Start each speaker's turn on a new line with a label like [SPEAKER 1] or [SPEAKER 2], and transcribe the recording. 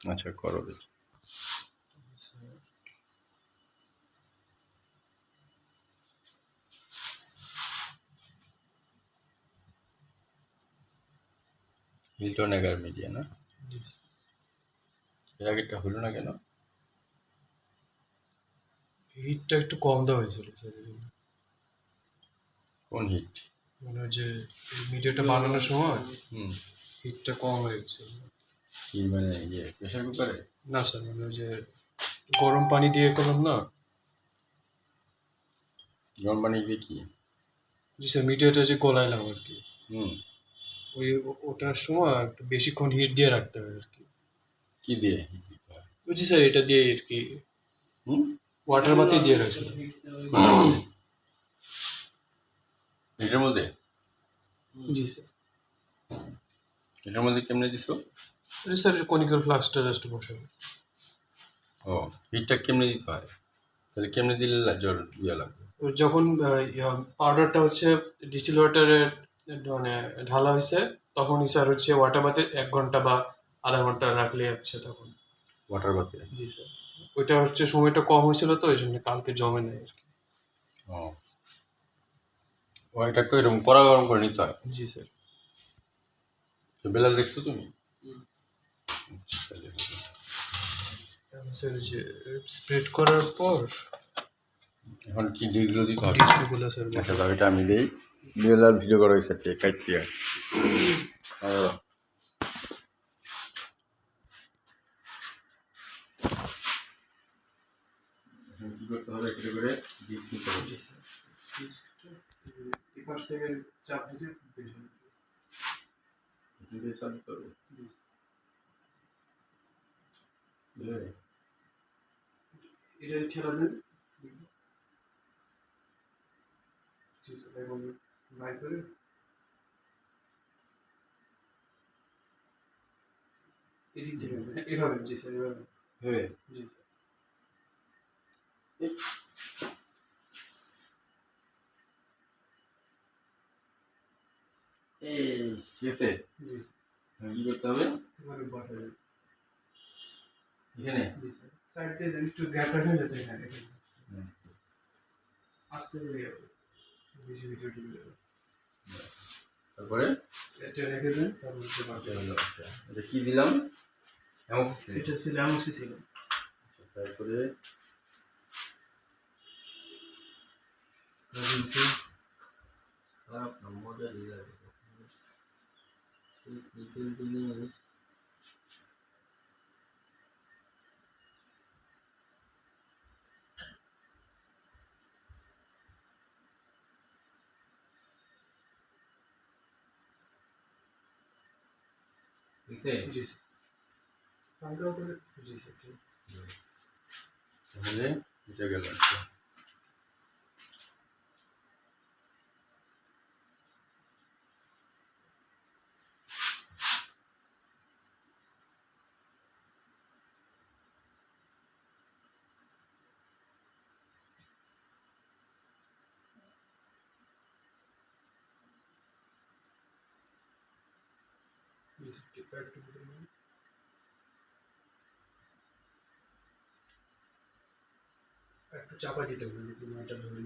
[SPEAKER 1] আচ্ছা করো দেখি হিলটন এগার মিডিয়া না? এর আগেরটা হলো না কেন?
[SPEAKER 2] হিটটা একটু কম দেওয়া হয়েছিল
[SPEAKER 1] কোন হিট?
[SPEAKER 2] মানে যে মিডিয়াটা বানানোর সময়
[SPEAKER 1] হুম।
[SPEAKER 2] হিটটা কম হয়ে গেছিল
[SPEAKER 1] কি মানে ইয়ে প্রেশার কুকারে
[SPEAKER 2] না স্যার মানে ওই যে গরম পানি দিয়ে করলাম না?
[SPEAKER 1] গরম পানি দিয়ে কি?
[SPEAKER 2] জি স্যার মিডিয়াটা যে গলাইলাম আর কি।
[SPEAKER 1] হুম।
[SPEAKER 2] ওই ওটার সময় একটু বেশিক্ষণ হিট দিয়ে রাখতে হয় আর কি।
[SPEAKER 1] কি দিয়ে? হিট দিতে হয়
[SPEAKER 2] বুঝছি স্যার এটা দিয়ে আর কি
[SPEAKER 1] হুম?
[SPEAKER 2] ওয়াটার বাতি দিয়ে রাখছিলাম।
[SPEAKER 1] এটার মধ্যে?
[SPEAKER 2] জি স্যার।
[SPEAKER 1] এটার মধ্যে কেমনে দিছো?
[SPEAKER 2] স্যার কনিক্যাল ফ্লাক্সটা জাস্ট বসাবো
[SPEAKER 1] ও হিটটা কেমনে দিতে হয়? তাহলে কেমনে দিলে জল ইয়ে লাগবে?
[SPEAKER 2] যখন পাউডারটা হচ্ছে ডিস্টিল ওয়াটারে মানে ঢালা হয়েছে তখনই স্যার হচ্ছে ওয়াটার বাতে এক ঘণ্টা বা আধা ঘণ্টা রাখলে যাচ্ছে তখন।
[SPEAKER 1] ওয়াটার বাতে
[SPEAKER 2] জি স্যার ওইটা হচ্ছে সময়টা কম হয়েছিল তো ওই জন্য কালকে জমে নেয় আর কি।
[SPEAKER 1] ও। ও এটা এরকম কড়া গরম করে নিতে হয়?
[SPEAKER 2] জি স্যার
[SPEAKER 1] তো বেলাল দেখছ তুমি
[SPEAKER 2] হুম।
[SPEAKER 1] আচ্ছা, তাহলে হবে।
[SPEAKER 2] এখন স্যার ওই যে স্প্রেড করার পর
[SPEAKER 1] এখন কি ডিগ্রিও দিতে হবে
[SPEAKER 2] ডিসপ্লেগুলো স্যার
[SPEAKER 1] আচ্ছা এটা আমি দেই বেলাল ভিডিও করা হয়েছে ঠিক কাটতে হয় আর এখন কি করতে হবে একটা করে ডিপ নিতে হবে
[SPEAKER 2] পাশ থেকে চাপ দিতে
[SPEAKER 1] এখান থেকে চালু দিতে হবে বুঝলে?
[SPEAKER 2] এটা ঠেলা দেন জি স্যার এখন বাই করে এদিক থেকে এভাবে জি স্যার এভাবে
[SPEAKER 1] হ্যাঁ
[SPEAKER 2] জি
[SPEAKER 1] এই ঠিক আছে
[SPEAKER 2] জি
[SPEAKER 1] এখন কি করতে হবে
[SPEAKER 2] তোমার বাটার
[SPEAKER 1] এখানে
[SPEAKER 2] জি স্যার সাইড দেন একটু গ্যাপ রাখেন যাতে এখানে আস্তে করে যাবে। বেশি ভিডিও টিভি যাবে
[SPEAKER 1] তারপরে?
[SPEAKER 2] এটা রেখে দেন তারপর
[SPEAKER 1] এটা কি দিলাম? এমন
[SPEAKER 2] এটা ছিল এমসি ছিল।
[SPEAKER 1] তারপরে? খারাপ না মজা দিয়ে লাগে
[SPEAKER 2] ঠিক
[SPEAKER 1] তাহলে এটা গেল। একটা।
[SPEAKER 2] জি স্যার ঠিক একটু চাপা দিতে হবে জি স্যার এটা ধরুন